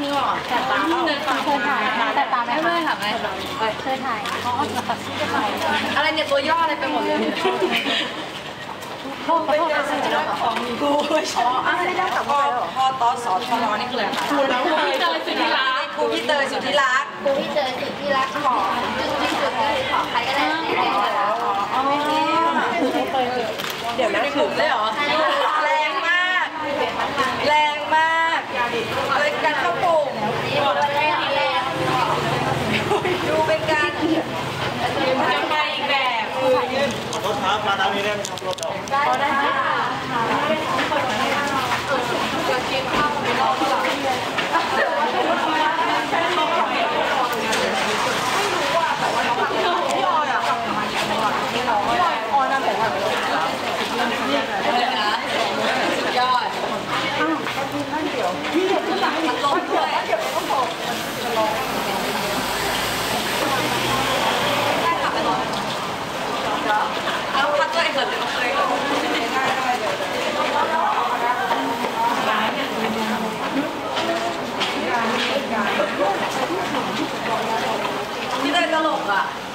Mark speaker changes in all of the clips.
Speaker 1: นี่หรอแต่ตาเดินตา
Speaker 2: เคยถ่ายแต่ตาไหม
Speaker 1: ไม่
Speaker 2: คะ
Speaker 1: ไม่ค่ะไม่
Speaker 2: เคยถ่ายเขาเอาแบบ
Speaker 1: อะไรเนี่ยตัวย่ออะไรไปหมดเลย
Speaker 2: โทษขอโทษนะ
Speaker 1: ของกูอ๋ออะไรได้แต่พ่อพ่อตอสอทรนี่คืออะไรคะครูแล้วพี่เตยสุธิรักคูพี่เตยสุธิรัก
Speaker 2: กูที่เจอจุดที่รักขอจุดที่สุดก็คือขอใครก็ได้ในแดงแล้ว
Speaker 1: อ๋อเดี๋ยวนะถึงเลยเหรอแรงมาก แรงมากเลยการเข้าปุ่ม
Speaker 2: นี่วันแรกแรก
Speaker 1: ดูเป็นการจะไปอีกแบบ
Speaker 3: ขอ ได้ครับมนี้ได้ไหมครับรถออก
Speaker 1: ก็ได้ค่ะเลยนะสุดยอดมันลงด้วยเอาพัดตัวเองเกิดเป็นเคย พี่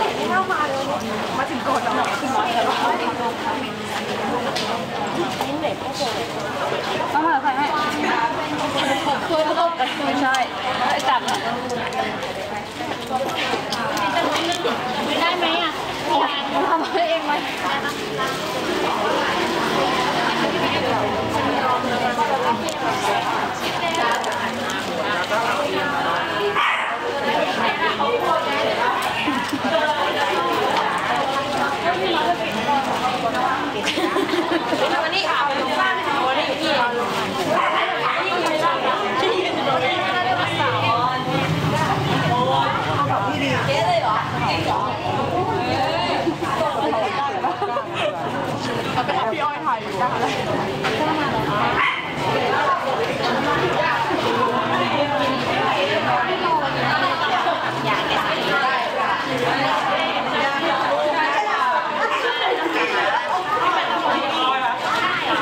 Speaker 1: อ
Speaker 2: ต้องมาใครให้ช่วยลูกไม่ใช่จับได้ไหมอะทำเองไหม
Speaker 1: วันนี้เอาวันนี้พี่เก๊เลยเหรอจริงเหรอ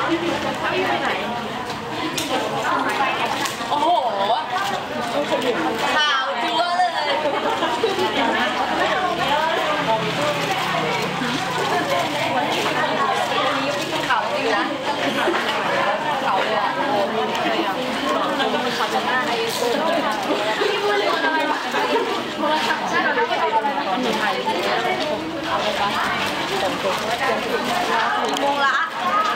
Speaker 1: โอ้โหข่าวจัวเลยข่าวจริงนะข่าวเลยอะข่าวจะหน้าในพี่พูดเรื่องอะไรโทรศัพท์ใช่เราไม่เอาอะไรมาถ่ายเอาไปปะ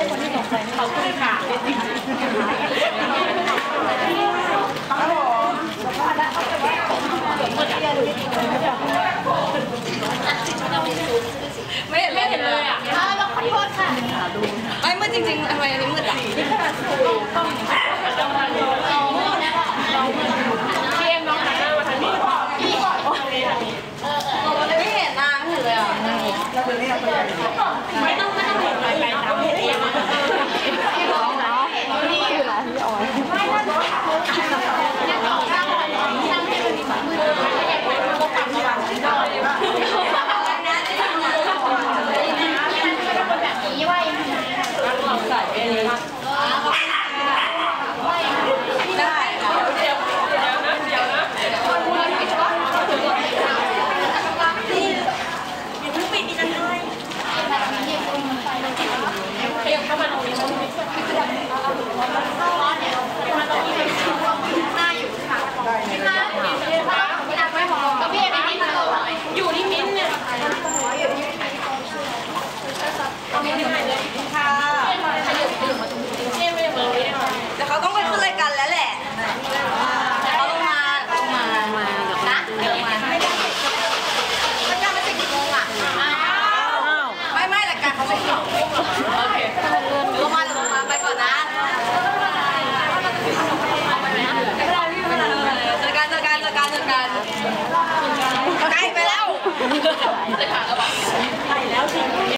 Speaker 3: ช่คนที่ตไม่ขล่นเลยอะขอโทษค่ะ
Speaker 2: ไม่เมื่อจริงๆอะไรนี่มืดอะ
Speaker 3: ไม่เห็นนาง
Speaker 2: เลยอะ